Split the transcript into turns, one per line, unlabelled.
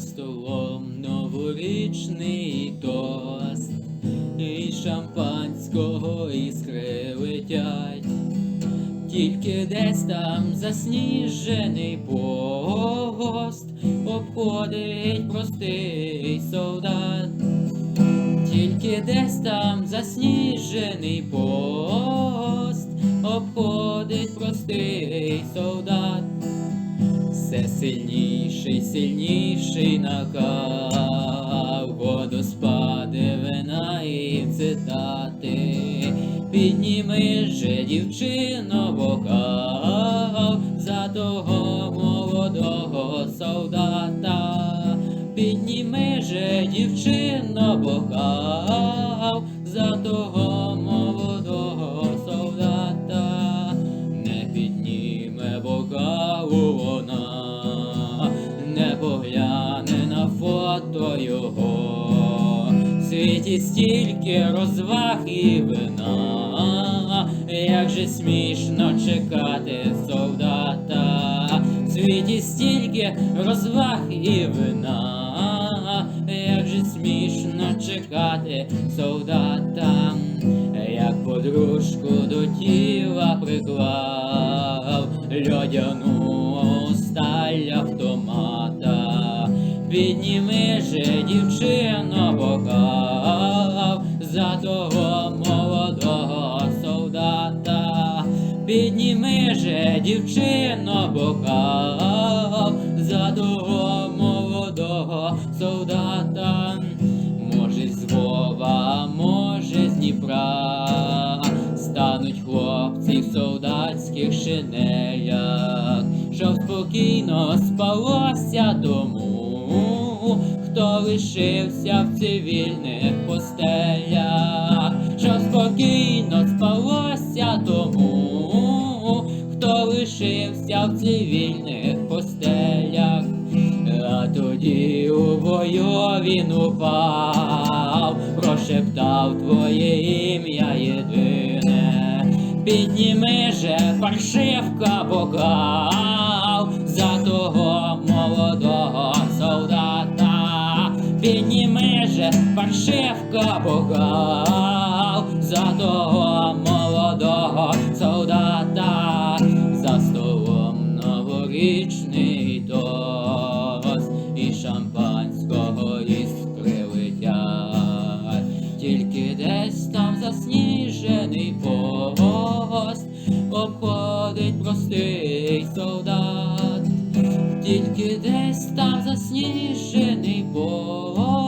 Столом новорічний тост, і шампанського іскри летять, тільки десь там засніжений пост обходить простий солдат, тільки десь там засніжений пост обходить простий солдат. Все сильніший, сильніший накал, водоспади, вина і цитати. Підніми же, дівчино, бокал за того молодого солдата. Підніми же, дівчино, бокал за того світі стільки розваг і вина, як же смішно чекати солдата. В світі стільки розваг і вина, як же смішно чекати солдата, як подружку до тіла приклав льодяну Підніми же, дівчино, бокал за того молодого солдата. Підніми же, дівчино, бокал за того молодого солдата. Може з Львова, може з Дніпра стануть хлопці в солдатських шинелях, щоб спокійно спалося тому, хто лишився в цивільних постелях, щоб спокійно спалося тому, хто лишився в цивільних постелях. А тоді у бою він упав, прошептав твоє ім'я єдине. Підніми же паршивка бокал за того молодого солдата. Підніми же паршивка бокал за того молодого солдата. За столом новорічний тост і шампанського іскри летять. Тільки десь там засніжений пост обходить простий солдат. Тільки десь там засніжений пост